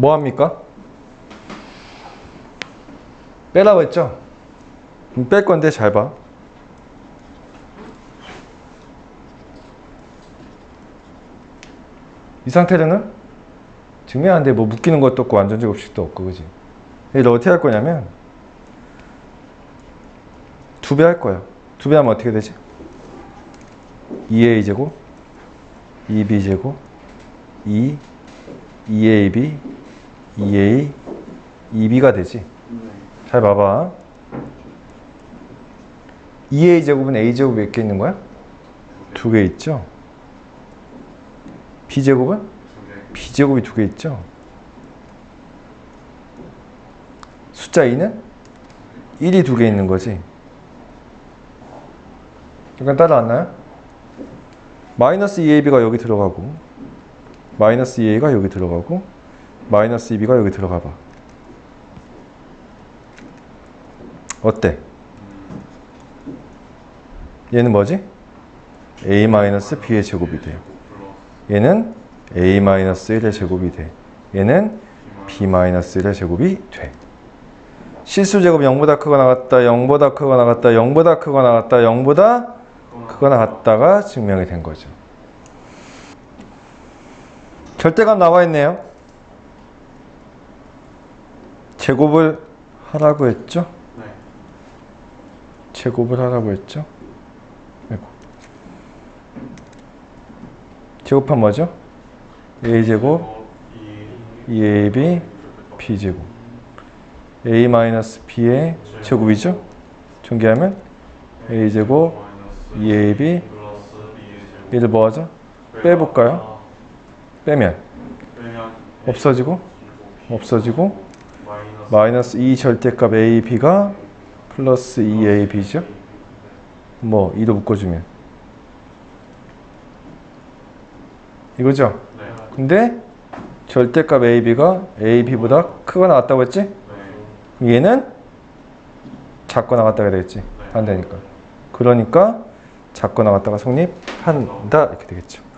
뭐 합니까? 빼라고 했죠? 뺄 건데 잘 봐. 이 상태로는 증명 안 돼. 뭐 묶이는 것도 없고 완전 제곱식도 없고 그지? 얘를 어떻게 할 거냐면 두 배 할 거야. 두 배 하면 어떻게 되지? 2a 제곱 2b 제곱 2 2ab 2a 2b가 되지. 잘 봐봐. 2a 제곱은 a 제곱 몇 개 있는 거야? 두 개 있죠. b 제곱은 b 제곱이 두 개 있죠. 숫자 2는 1이 두 개 있는 거지. 잠깐 따라왔나요? 마이너스 2ab가 여기 들어가고 마이너스 2a가 여기 들어가고 마이너스 2b가 여기 들어가 봐. 어때? 얘는 뭐지? a 마이너스 b의 제곱이 돼. 얘는 a 마이너스 1의 제곱이 돼. 얘는 b 마이너스 1의 제곱이 돼. 실수 제곱 0보다 크거나 같다. 0보다 크거나 같다. 0보다 크거나 같다. 0보다 크거나 같다가 증명이 된 거죠. 절대값 나와 있네요. 제곱을 하라고 했죠? 네. 제곱을 하라고 했죠? 아이고. 제곱하면 뭐죠? a제곱 2ab b제곱 a 마이너스 b의 제곱이죠? 전개하면 a제곱 마이너스 2ab 플러스 2 얘를 뭐 하죠? 빼볼까요? 빼면 빼면 없어지고 없어지고 마이너스 마이너스 2 절대값 a b가 플러스 2a b죠? 뭐 2도 묶어주면 이거죠? 네. 근데 절대값 a b가 a b보다 크거나 같다고 했지? 네. 얘는 작거나 같다가 되겠지 반대니까 그러니까 작거나 같다가 성립한다 이렇게 되겠죠